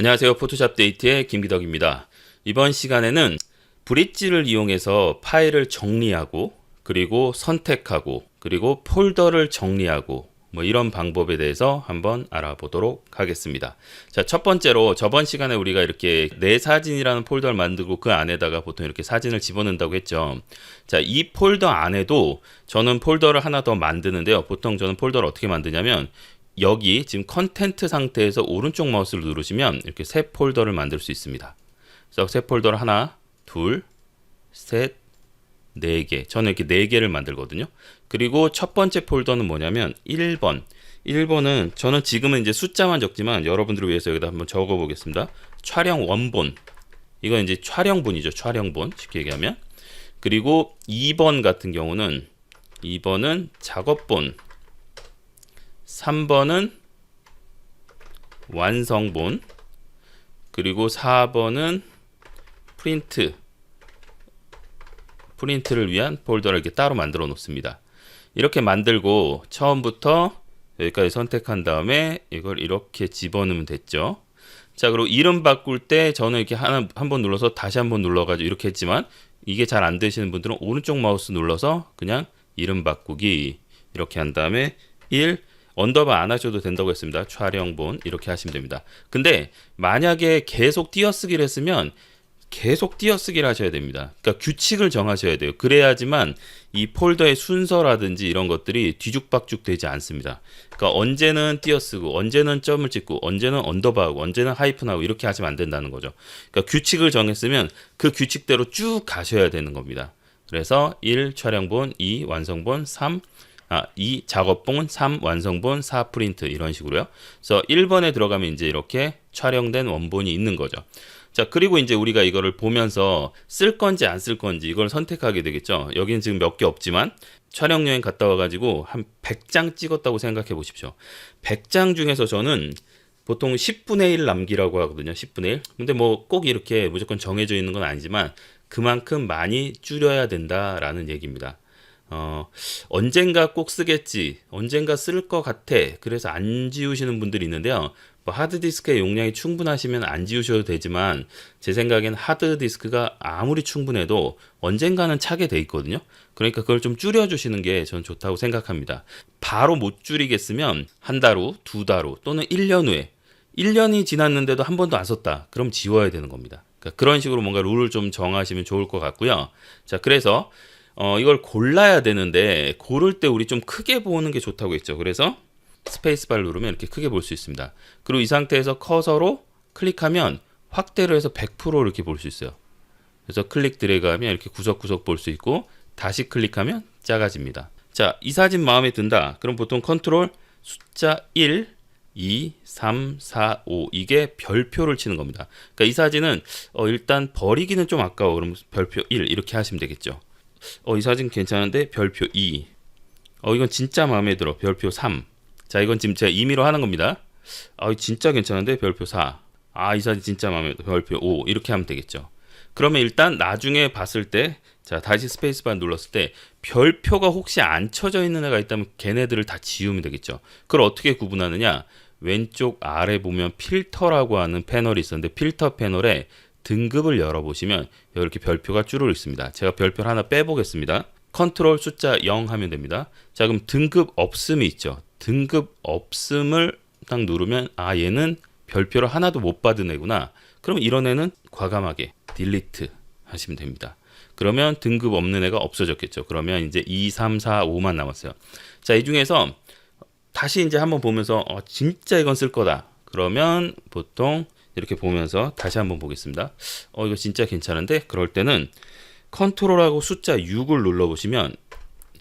안녕하세요. 포토샵 데이트의 김기덕입니다. 이번 시간에는 브릿지를 이용해서 파일을 정리하고 그리고 선택하고 그리고 폴더를 정리하고 뭐 이런 방법에 대해서 한번 알아보도록 하겠습니다. 자, 첫 번째로 저번 시간에 우리가 이렇게 내 사진이라는 폴더를 만들고 그 안에다가 보통 이렇게 사진을 집어넣는다고 했죠. 자, 이 폴더 안에도 저는 폴더를 하나 더 만드는데요. 보통 저는 폴더를 어떻게 만드냐면 여기 지금 컨텐트 상태에서 오른쪽 마우스를 누르시면 이렇게 새 폴더를 만들 수 있습니다. 그래서 새 폴더를 하나, 둘, 셋, 네 개. 저는 이렇게 네 개를 만들거든요. 그리고 첫 번째 폴더는 뭐냐면 1번. 1번은 저는 지금은 이제 숫자만 적지만 여러분들을 위해서 여기다 한번 적어 보겠습니다. 촬영 원본. 이건 이제 촬영본이죠. 촬영본. 쉽게 얘기하면. 그리고 2번 같은 경우는 2번은 작업본. 3번은 완성본. 그리고 4번은 프린트. 프린트를 위한 폴더를 이렇게 따로 만들어 놓습니다. 이렇게 만들고 처음부터 여기까지 선택한 다음에 이걸 이렇게 집어넣으면 됐죠. 자, 그리고 이름 바꿀 때 저는 이렇게 하나 한 번 눌러서 다시 한 번 눌러 가지고 이렇게 했지만 이게 잘 안 되시는 분들은 오른쪽 마우스 눌러서 그냥 이름 바꾸기 이렇게 한 다음에 1 언더바 안 하셔도 된다고 했습니다. 촬영본 이렇게 하시면 됩니다. 근데 만약에 계속 띄어쓰기를 했으면 계속 띄어쓰기를 하셔야 됩니다. 그러니까 규칙을 정하셔야 돼요. 그래야지만 이 폴더의 순서라든지 이런 것들이 뒤죽박죽 되지 않습니다. 그러니까 언제는 띄어쓰고 언제는 점을 찍고 언제는 언더바하고 언제는 하이픈하고 이렇게 하시면 안 된다는 거죠. 그러니까 규칙을 정했으면 그 규칙대로 쭉 가셔야 되는 겁니다. 그래서 1 촬영본, 2 완성본, 3 아, 2 작업본, 3 완성본, 4 프린트 이런 식으로요. 그래서 1번에 들어가면 이제 이렇게 촬영된 원본이 있는 거죠. 자, 그리고 이제 우리가 이거를 보면서 쓸 건지 안 쓸 건지 이걸 선택하게 되겠죠. 여기는 지금 몇 개 없지만 촬영 여행 갔다 와가지고 한 100장 찍었다고 생각해 보십시오. 100장 중에서 저는 보통 10분의 1 남기라고 하거든요. 10분의 1. 근데 뭐 꼭 이렇게 무조건 정해져 있는 건 아니지만 그만큼 많이 줄여야 된다라는 얘기입니다. 어, 언젠가 꼭 쓰겠지, 언젠가 쓸 것 같아. 그래서 안 지우시는 분들이 있는데요. 뭐 하드디스크의 용량이 충분하시면 안 지우셔도 되지만 제 생각엔 하드디스크가 아무리 충분해도 언젠가는 차게 돼 있거든요. 그러니까 그걸 좀 줄여주시는 게 전 좋다고 생각합니다. 바로 못 줄이겠으면 한 달 후, 두 달 후, 또는 1년 후에 1년이 지났는데도 한 번도 안 썼다. 그럼 지워야 되는 겁니다. 그러니까 그런 식으로 뭔가 룰을 좀 정하시면 좋을 것 같고요. 자, 그래서 어, 이걸 골라야 되는데 고를 때 우리 좀 크게 보는 게 좋다고 했죠. 그래서 스페이스바를 누르면 이렇게 크게 볼 수 있습니다. 그리고 이 상태에서 커서로 클릭하면 확대를 해서 100% 이렇게 볼 수 있어요. 그래서 클릭 드래그하면 이렇게 구석구석 볼 수 있고 다시 클릭하면 작아집니다. 자, 이 사진 마음에 든다. 그럼 보통 컨트롤 숫자 1, 2, 3, 4, 5 이게 별표를 치는 겁니다. 그러니까 이 사진은 어, 일단 버리기는 좀 아까워. 그럼 별표 1 이렇게 하시면 되겠죠. 어, 이 사진 괜찮은데 별표 2. 어, 이건 진짜 마음에 들어. 별표 3. 자, 이건 지금 제가 임의로 하는 겁니다. 아, 진짜 괜찮은데 별표 4. 아, 이 사진 진짜 마음에 들어. 별표 5. 이렇게 하면 되겠죠. 그러면 일단 나중에 봤을 때 자, 다시 스페이스바 눌렀을 때 별표가 혹시 안 쳐져 있는 애가 있다면 걔네들을 다 지우면 되겠죠. 그걸 어떻게 구분하느냐? 왼쪽 아래 보면 필터라고 하는 패널이 있었는데 필터 패널에 등급을 열어보시면 이렇게 별표가 쭈르르 있습니다. 제가 별표를 하나 빼보겠습니다. 컨트롤 숫자 0 하면 됩니다. 자, 그럼 등급 없음이 있죠. 등급 없음을 딱 누르면 아 얘는 별표를 하나도 못 받은 애구나. 그럼 이런 애는 과감하게 딜리트 하시면 됩니다. 그러면 등급 없는 애가 없어졌겠죠. 그러면 이제 2, 3, 4, 5만 남았어요. 자, 이 중에서 다시 이제 한번 보면서 어, 진짜 이건 쓸 거다. 그러면 보통 이렇게 보면서 다시 한번 보겠습니다. 어, 이거 진짜 괜찮은데? 그럴 때는 컨트롤하고 숫자 6을 눌러보시면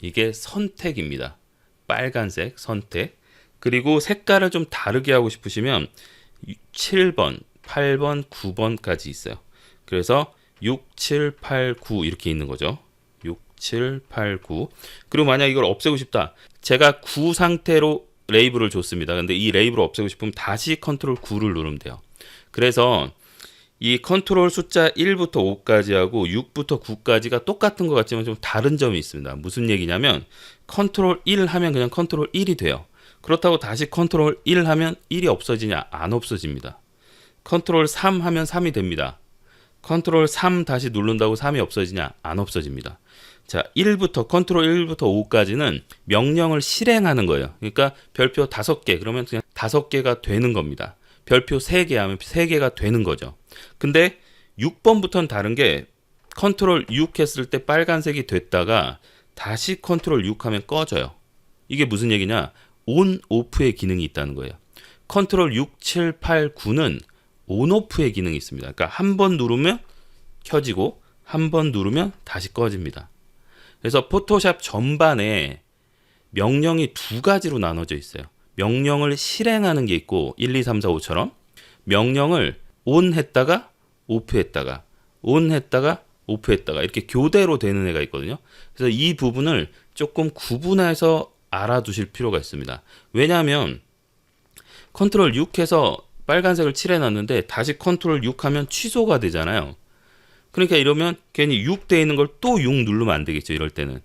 이게 선택입니다. 빨간색 선택. 그리고 색깔을 좀 다르게 하고 싶으시면 7번, 8번, 9번까지 있어요. 그래서 6, 7, 8, 9 이렇게 있는 거죠. 6, 7, 8, 9. 그리고 만약 이걸 없애고 싶다. 제가 9 상태로 레이블을 줬습니다. 근데 이 레이블을 없애고 싶으면 다시 컨트롤 9를 누르면 돼요. 그래서 이 컨트롤 숫자 1부터 5까지 하고 6부터 9까지가 똑같은 것 같지만 좀 다른 점이 있습니다. 무슨 얘기냐면 컨트롤 1 하면 그냥 컨트롤 1이 돼요. 그렇다고 다시 컨트롤 1 하면 1이 없어지냐? 안 없어집니다. 컨트롤 3 하면 3이 됩니다. 컨트롤 3 다시 누른다고 3이 없어지냐? 안 없어집니다. 자, 1부터 컨트롤 1부터 5까지는 명령을 실행하는 거예요. 그러니까 별표 5개 그러면 그냥 5개가 되는 겁니다. 별표 3개 하면 3개가 되는 거죠. 근데 6번부터는 다른 게 컨트롤 6 했을 때 빨간색이 됐다가 다시 컨트롤 6 하면 꺼져요. 이게 무슨 얘기냐? 온 오프의 기능이 있다는 거예요. 컨트롤 6, 7, 8, 9는 온 오프의 기능이 있습니다. 그러니까 한 번 누르면 켜지고 한 번 누르면 다시 꺼집니다. 그래서 포토샵 전반에 명령이 두 가지로 나눠져 있어요. 명령을 실행하는 게 있고 1, 2, 3, 4, 5처럼 명령을 온 했다가 오프 했다가 온 했다가 오프 했다가 이렇게 교대로 되는 애가 있거든요. 그래서 이 부분을 조금 구분해서 알아두실 필요가 있습니다. 왜냐하면 컨트롤 6해서 빨간색을 칠해놨는데 다시 컨트롤 6 하면 취소가 되잖아요. 그러니까 이러면 괜히 6 돼 있는 걸 또 6 누르면 안 되겠죠. 이럴 때는.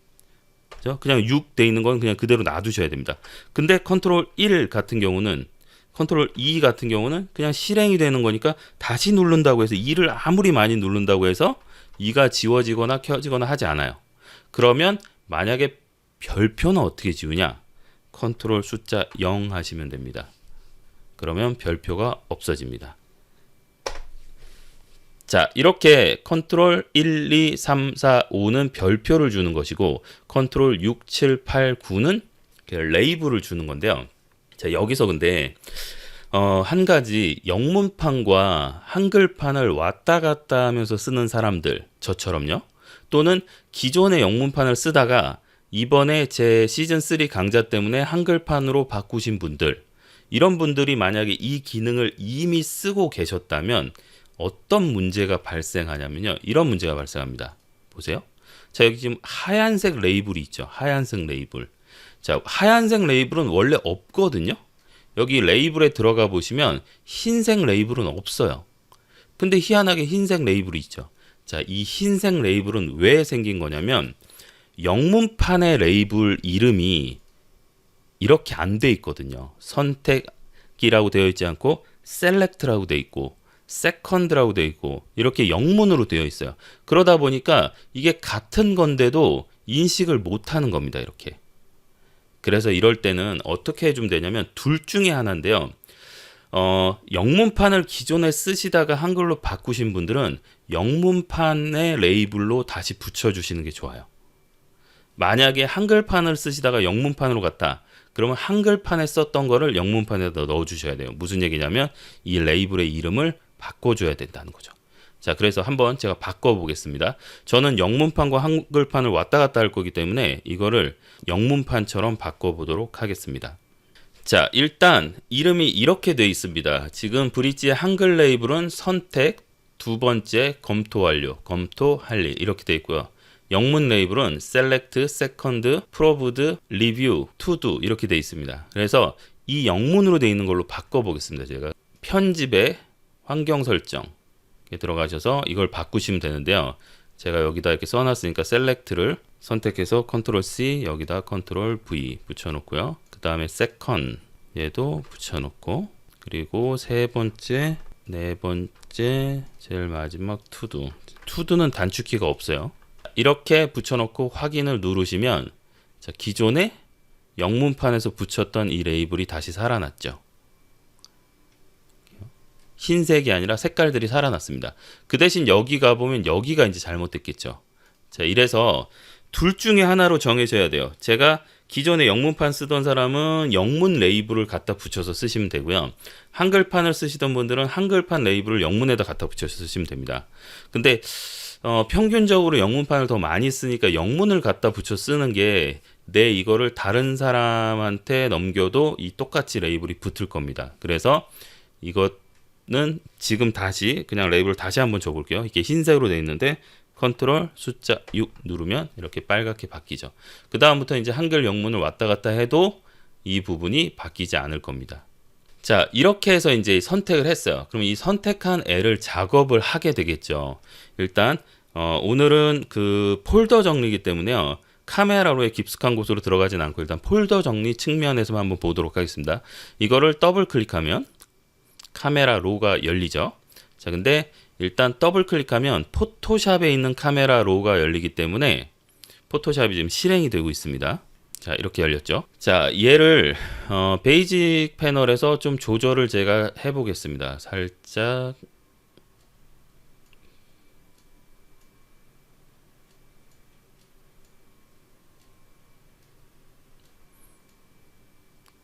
그죠? 그냥 6 돼 있는 건 그냥 그대로 놔두셔야 됩니다. 근데 컨트롤 1 같은 경우는 컨트롤 2 같은 경우는 그냥 실행이 되는 거니까 다시 누른다고 해서 2를 아무리 많이 누른다고 해서 2가 지워지거나 켜지거나 하지 않아요. 그러면 만약에 별표는 어떻게 지우냐? 컨트롤 숫자 0 하시면 됩니다. 그러면 별표가 없어집니다. 자, 이렇게 컨트롤 1, 2, 3, 4, 5는 별표를 주는 것이고 컨트롤 6, 7, 8, 9는 레이블을 주는 건데요. 자, 여기서 근데 어, 한 가지 영문판과 한글판을 왔다 갔다 하면서 쓰는 사람들, 저처럼요. 또는 기존의 영문판을 쓰다가 이번에 제 시즌 3 강좌 때문에 한글판으로 바꾸신 분들, 이런 분들이 만약에 이 기능을 이미 쓰고 계셨다면 어떤 문제가 발생하냐면요. 이런 문제가 발생합니다. 보세요. 자, 여기 지금 하얀색 레이블이 있죠. 하얀색 레이블. 자, 하얀색 레이블은 원래 없거든요. 여기 레이블에 들어가 보시면 흰색 레이블은 없어요. 근데 희한하게 흰색 레이블이 있죠. 자, 이 흰색 레이블은 왜 생긴 거냐면 영문판의 레이블 이름이 이렇게 안 돼 있거든요. 선택이라고 되어 있지 않고 셀렉트라고 돼 있고 세컨드라고 되어 있고 이렇게 영문으로 되어 있어요. 그러다 보니까 이게 같은 건데도 인식을 못 하는 겁니다. 이렇게. 그래서 이럴 때는 어떻게 해주면 되냐면 둘 중에 하나인데요. 어, 영문판을 기존에 쓰시다가 한글로 바꾸신 분들은 영문판의 레이블로 다시 붙여주시는 게 좋아요. 만약에 한글판을 쓰시다가 영문판으로 갔다. 그러면 한글판에 썼던 거를 영문판에다 넣어주셔야 돼요. 무슨 얘기냐면 이 레이블의 이름을 바꿔줘야 된다는 거죠. 자, 그래서 한번 제가 바꿔보겠습니다. 저는 영문판과 한글판을 왔다 갔다 할 거기 때문에 이거를 영문판처럼 바꿔보도록 하겠습니다. 자, 일단 이름이 이렇게 돼 있습니다. 지금 브릿지의 한글 레이블은 선택, 두 번째 검토 완료, 검토할 일 이렇게 돼 있고요. 영문 레이블은 select, second, proved, review, to do 이렇게 돼 있습니다. 그래서 이 영문으로 돼 있는 걸로 바꿔 보겠습니다. 제가 편집에 환경 설정 에 들어가셔서 이걸 바꾸시면 되는데요. 제가 여기다 이렇게 써놨으니까 select를 선택해서 컨트롤 C 여기다 컨트롤 V 붙여놓고요. 그 다음에 second 얘도 붙여놓고 그리고 세 번째, 네 번째, 제일 마지막 to do는 단축키가 없어요. 이렇게 붙여놓고 확인을 누르시면 자, 기존에 영문판에서 붙였던 이 레이블이 다시 살아났죠. 흰색이 아니라 색깔들이 살아났습니다. 그 대신 여기 가보면 여기가 이제 잘못됐겠죠. 자, 이래서 둘 중에 하나로 정해져야 돼요. 제가 기존에 영문판 쓰던 사람은 영문 레이블을 갖다 붙여서 쓰시면 되고요. 한글판을 쓰시던 분들은 한글판 레이블을 영문에다 갖다 붙여서 쓰시면 됩니다. 근데 어, 평균적으로 영문판을 더 많이 쓰니까 영문을 갖다 붙여 쓰는 게 내 이거를 다른 사람한테 넘겨도 이 똑같이 레이블이 붙을 겁니다. 그래서 이것 은 지금 다시 그냥 레이블을 다시 한번 줘볼게요. 이게 흰색으로 되어 있는데 컨트롤 숫자 6 누르면 이렇게 빨갛게 바뀌죠. 그 다음부터 이제 한글 영문을 왔다 갔다 해도 이 부분이 바뀌지 않을 겁니다. 자, 이렇게 해서 이제 선택을 했어요. 그럼 이 선택한 애를 작업을 하게 되겠죠. 일단 어, 오늘은 그 폴더 정리이기 때문에요. 카메라로의 깊숙한 곳으로 들어가진 않고 일단 폴더 정리 측면에서만 한번 보도록 하겠습니다. 이거를 더블 클릭하면 카메라 로가 열리죠. 자, 근데 일단 더블 클릭하면 포토샵에 있는 카메라 로가 열리기 때문에 포토샵이 지금 실행이 되고 있습니다. 자, 이렇게 열렸죠. 자, 얘를 어, 베이직 패널에서 좀 조절을 제가 해 보겠습니다. 살짝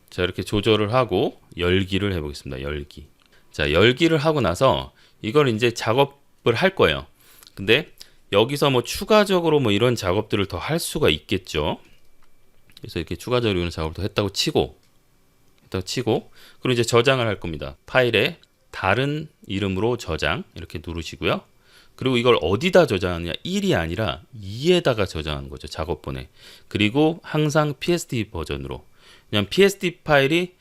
자, 이렇게 조절을 하고 열기를 해 보겠습니다. 열기. 자, 열기를 하고 나서 이걸 이제 작업을 할 거예요. 근데 여기서 뭐 추가적으로 뭐 이런 작업들을 더 할 수가 있겠죠. 그래서 이렇게 추가적으로 이런 작업을 더 했다고 치고, 했다고 치고, 그리고 이제 저장을 할 겁니다. 파일에 다른 이름으로 저장 이렇게 누르시고요. 그리고 이걸 어디다 저장하느냐? 1이 아니라 2에다가 저장하는 거죠. 작업본에. 그리고 항상 PSD 버전으로. 그냥 PSD 파일이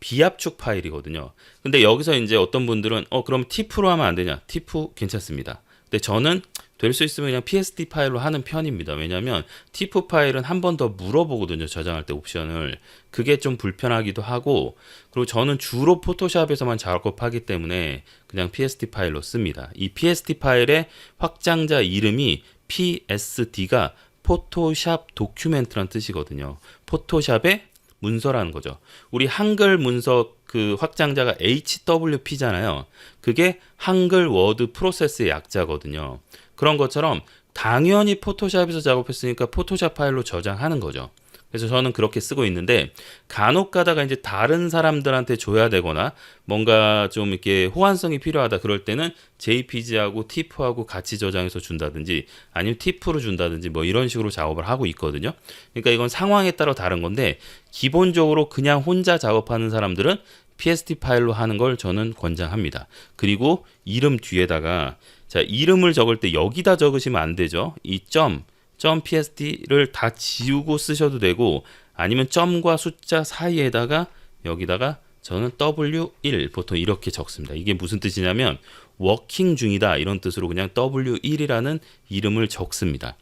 비압축 파일이거든요. 근데 여기서 이제 어떤 분들은 어 그럼 TIFF로 하면 안 되냐? TIFF 괜찮습니다. 근데 저는 될 수 있으면 그냥 PSD 파일로 하는 편입니다. 왜냐하면 TIFF 파일은 한 번 더 물어보거든요. 저장할 때 옵션을. 그게 좀 불편하기도 하고 그리고 저는 주로 포토샵에서만 작업하기 때문에 그냥 PSD 파일로 씁니다. 이 PSD 파일의 확장자 이름이 PSD가 포토샵 도큐멘트란 뜻이거든요. 포토샵의 문서라는 거죠. 우리 한글 문서 그 확장자가 HWP잖아요. 그게 한글 워드 프로세스의 약자거든요. 그런 것처럼 당연히 포토샵에서 작업했으니까 포토샵 파일로 저장하는 거죠. 그래서 저는 그렇게 쓰고 있는데 간혹 가다가 이제 다른 사람들한테 줘야 되거나 뭔가 좀 이렇게 호환성이 필요하다 그럴 때는 JPG하고 TIFF하고 같이 저장해서 준다든지 아니면 TIFF로 준다든지 뭐 이런 식으로 작업을 하고 있거든요. 그러니까 이건 상황에 따라 다른 건데 기본적으로 그냥 혼자 작업하는 사람들은 PSD 파일로 하는 걸 저는 권장합니다. 그리고 이름 뒤에다가 자 이름을 적을 때 여기다 적으시면 안 되죠. 이 점, 점 PSD를 다 지우고 쓰셔도 되고 아니면 점과 숫자 사이에다가 여기다가 저는 W1 보통 이렇게 적습니다. 이게 무슨 뜻이냐면 워킹 중이다 이런 뜻으로 그냥 W1이라는 이름을 적습니다.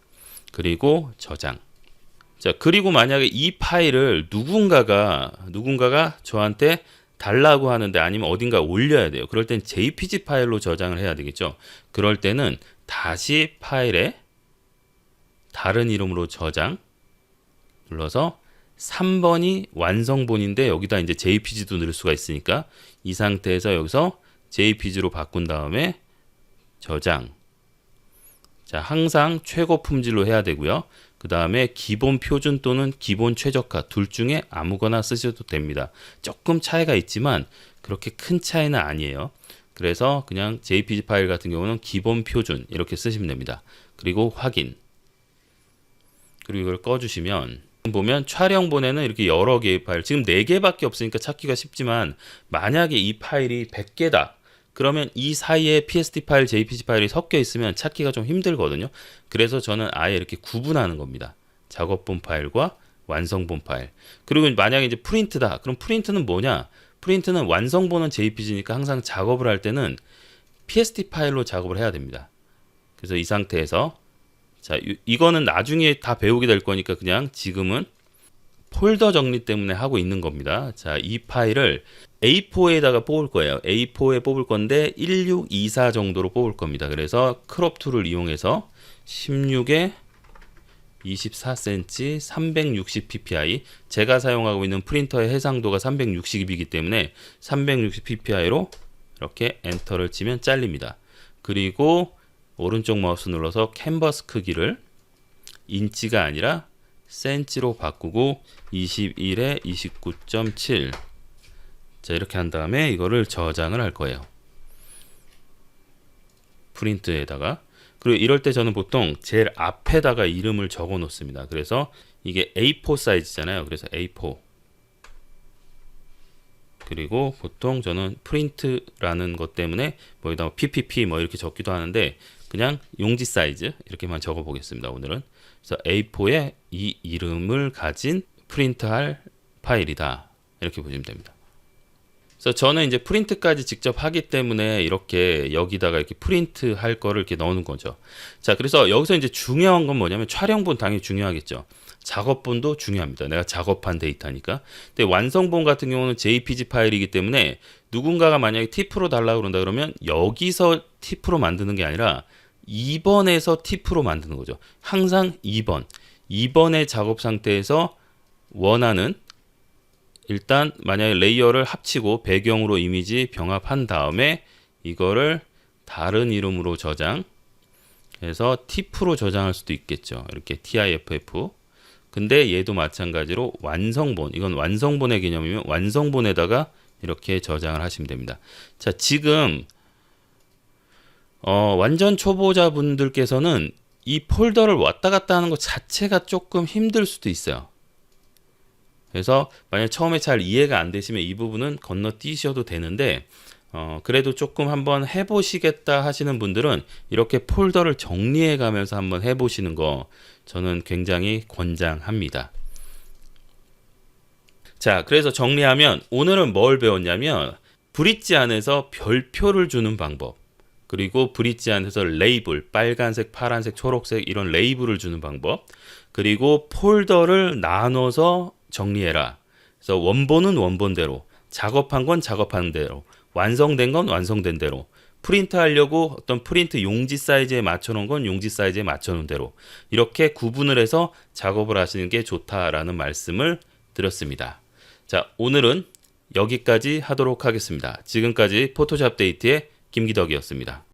그리고 저장. 자, 그리고 만약에 이 파일을 누군가가 누군가가 저한테 달라고 하는데 아니면 어딘가 올려야 돼요. 그럴 땐 JPG 파일로 저장을 해야 되겠죠. 그럴 때는 다시 파일에 다른 이름으로 저장 눌러서 3번이 완성본인데 여기다 이제 JPG도 넣을 수가 있으니까 이 상태에서 여기서 JPG로 바꾼 다음에 저장. 자, 항상 최고 품질로 해야 되고요. 그 다음에 기본 표준 또는 기본 최저가 둘 중에 아무거나 쓰셔도 됩니다. 조금 차이가 있지만 그렇게 큰 차이는 아니에요. 그래서 그냥 JPG 파일 같은 경우는 기본 표준 이렇게 쓰시면 됩니다. 그리고 확인. 그리고 이걸 꺼주시면 보면 촬영 본에는 이렇게 여러 개의 파일 지금 4개밖에 없으니까 찾기가 쉽지만 만약에 이 파일이 100개다 그러면 이 사이에 PSD 파일, JPG 파일이 섞여 있으면 찾기가 좀 힘들거든요. 그래서 저는 아예 이렇게 구분하는 겁니다. 작업본 파일과 완성본 파일. 그리고 만약에 이제 프린트다. 그럼 프린트는 뭐냐? 프린트는 완성본은 JPG니까 항상 작업을 할 때는 PSD 파일로 작업을 해야 됩니다. 그래서 이 상태에서 자, 이- 이거는 나중에 다 배우게 될 거니까 그냥 지금은 폴더 정리 때문에 하고 있는 겁니다. 자, 이 파일을 A4에다가 뽑을 거예요. A4에 뽑을 건데 1624 정도로 뽑을 겁니다. 그래서 크롭 툴을 이용해서 16에 24cm 360 ppi 제가 사용하고 있는 프린터의 해상도가 360이기 때문에 360 ppi로 이렇게 엔터를 치면 잘립니다. 그리고 오른쪽 마우스 눌러서 캔버스 크기를 인치가 아니라 센치로 바꾸고 21에 29.7 자, 이렇게 한 다음에 이거를 저장을 할 거예요. 프린트에다가 그리고 이럴 때 저는 보통 제일 앞에다가 이름을 적어 놓습니다. 그래서 이게 A4 사이즈잖아요. 그래서 A4 그리고 보통 저는 프린트라는 것 때문에 뭐 여기다 PPP 뭐 이렇게 적기도 하는데 그냥 용지 사이즈 이렇게만 적어 보겠습니다. 오늘은 그래서 A4에 이 이름을 가진 프린트할 파일이다 이렇게 보시면 됩니다. 그래서 저는 이제 프린트까지 직접 하기 때문에 이렇게 여기다가 이렇게 프린트 할 거를 이렇게 넣는 거죠. 자, 그래서 여기서 이제 중요한 건 뭐냐면 촬영본 당연히 중요하겠죠. 작업본도 중요합니다. 내가 작업한 데이터니까. 근데 완성본 같은 경우는 JPG 파일이기 때문에 누군가가 만약에 TIFF로 달라고 그런다 그러면 여기서 TIFF로 만드는 게 아니라 2번에서 TIFF로 만드는 거죠. 항상 2번. 2번의 작업 상태에서 원하는 일단 만약에 레이어를 합치고 배경으로 이미지 병합한 다음에 이거를 다른 이름으로 저장 해서 TIFF로 저장할 수도 있겠죠. 이렇게 TIFF. 근데 얘도 마찬가지로 완성본. 이건 완성본의 개념이면 완성본에다가 이렇게 저장을 하시면 됩니다. 자, 지금 어, 완전 초보자분들께서는 이 폴더를 왔다 갔다 하는 것 자체가 조금 힘들 수도 있어요. 그래서 만약 처음에 잘 이해가 안 되시면 이 부분은 건너뛰셔도 되는데 어, 그래도 조금 한번 해보시겠다 하시는 분들은 이렇게 폴더를 정리해 가면서 한번 해보시는 거 저는 굉장히 권장합니다. 자, 그래서 정리하면 오늘은 뭘 배웠냐면 브릿지 안에서 별표를 주는 방법. 그리고 브릿지 안에서 레이블, 빨간색, 파란색, 초록색 이런 레이블을 주는 방법. 그리고 폴더를 나눠서 정리해라. 그래서 원본은 원본대로, 작업한 건 작업한 대로, 완성된 건 완성된 대로, 프린트 하려고 어떤 프린트 용지 사이즈에 맞춰 놓은 건 용지 사이즈에 맞춰 놓은 대로 이렇게 구분을 해서 작업을 하시는 게 좋다라는 말씀을 드렸습니다. 자, 오늘은 여기까지 하도록 하겠습니다. 지금까지 포토샵 데이트의 김기덕이었습니다.